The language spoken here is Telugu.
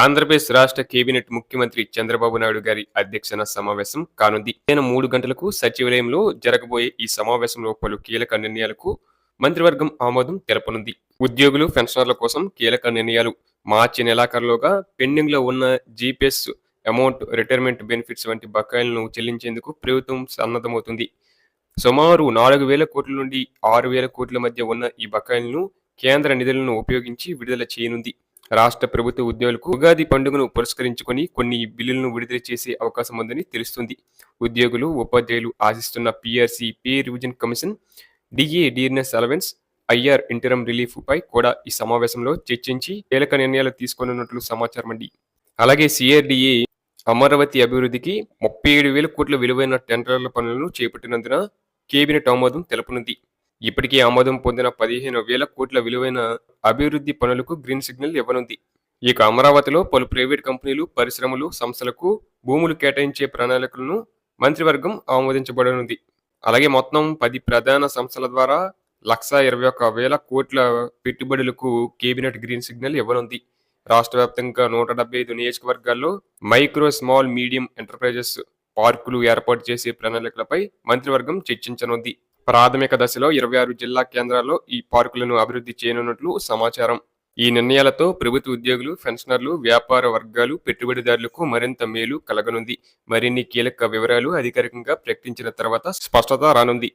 ఆంధ్రప్రదేశ్ రాష్ట్ర కేబినెట్ ముఖ్యమంత్రి చంద్రబాబు నాయుడు గారి అధ్యక్షన సమావేశం కానుంది. నేను మూడు గంటలకు సచివాలయంలో జరగబోయే ఈ సమావేశంలో పలు కీలక నిర్ణయాలకు మంత్రివర్గం ఆమోదం తెలపనుంది. ఉద్యోగులు పెన్షనర్ల కోసం కీలక నిర్ణయాలు. మార్చి నెలాఖరులోగా పెండింగ్లో ఉన్న జీపీఎస్ అమౌంట్ రిటైర్మెంట్ బెనిఫిట్స్ వంటి బకాయిలను చెల్లించేందుకు ప్రభుత్వం సన్నద్ధమవుతుంది. సుమారు నాలుగు వేల కోట్ల నుండి ఆరు వేల కోట్ల మధ్య ఉన్న ఈ బకాయిలను కేంద్ర నిధులను ఉపయోగించి విడుదల చేయనుంది. రాష్ట్ర ప్రభుత్వ ఉద్యోగులకు ఉగాది పండుగను పురస్కరించుకొని కొన్ని బిల్లులను విడుదల చేసే అవకాశం ఉందని తెలుస్తుంది. ఉద్యోగులు ఉపాధ్యాయులు ఆశిస్తున్న PRC pay revision commission DA dearness allowance IR interim relief పై కూడా ఈ సమావేశంలో చర్చించి కీలక నిర్ణయాలు తీసుకోనున్నట్లు సమాచారం అండి. అలాగే సిఆర్డిఏ అమరావతి అభివృద్ధికి ముప్పై ఏడు వేల కోట్ల విలువైన టెండర్ల పనులను చేపట్టినందున కేబినెట్ ఆమోదం తెలపనుంది. ఇప్పటికే ఆమోదం పొందిన పదిహేను వేల కోట్ల విలువైన అభివృద్ధి పనులకు గ్రీన్ సిగ్నల్ ఇవ్వనుంది. ఇక అమరావతిలో పలు ప్రైవేట్ కంపెనీలు పరిశ్రమలు సంస్థలకు భూములు కేటాయించే ప్రణాళికలను మంత్రివర్గం ఆమోదించబడనుంది. అలాగే మొత్తం పది ప్రధాన సంస్థల ద్వారా లక్ష ఇరవై ఒక్క వేల కోట్ల పెట్టుబడులకు కేబినెట్ గ్రీన్ సిగ్నల్ ఇవ్వనుంది. రాష్ట్ర వ్యాప్తంగా నూట డెబ్బై ఐదు నియోజకవర్గాల్లో మైక్రో స్మాల్ మీడియం ఎంటర్ప్రైజెస్ పార్కులు ఏర్పాటు చేసే ప్రణాళికలపై మంత్రివర్గం చర్చించనుంది. ప్రాథమిక దశలో ఇరవై ఆరు జిల్లా కేంద్రాల్లో ఈ పార్కులను అభివృద్ధి చేయనున్నట్లు సమాచారం. ఈ నిర్ణయాలతో ప్రభుత్వ ఉద్యోగులు పెన్షనర్లు వ్యాపార వర్గాలు పెట్టుబడిదారులకు మరింత మేలు కలగనుంది. మరిన్ని కీలక వివరాలు అధికారికంగా ప్రకటించిన తర్వాత స్పష్టత రానుంది.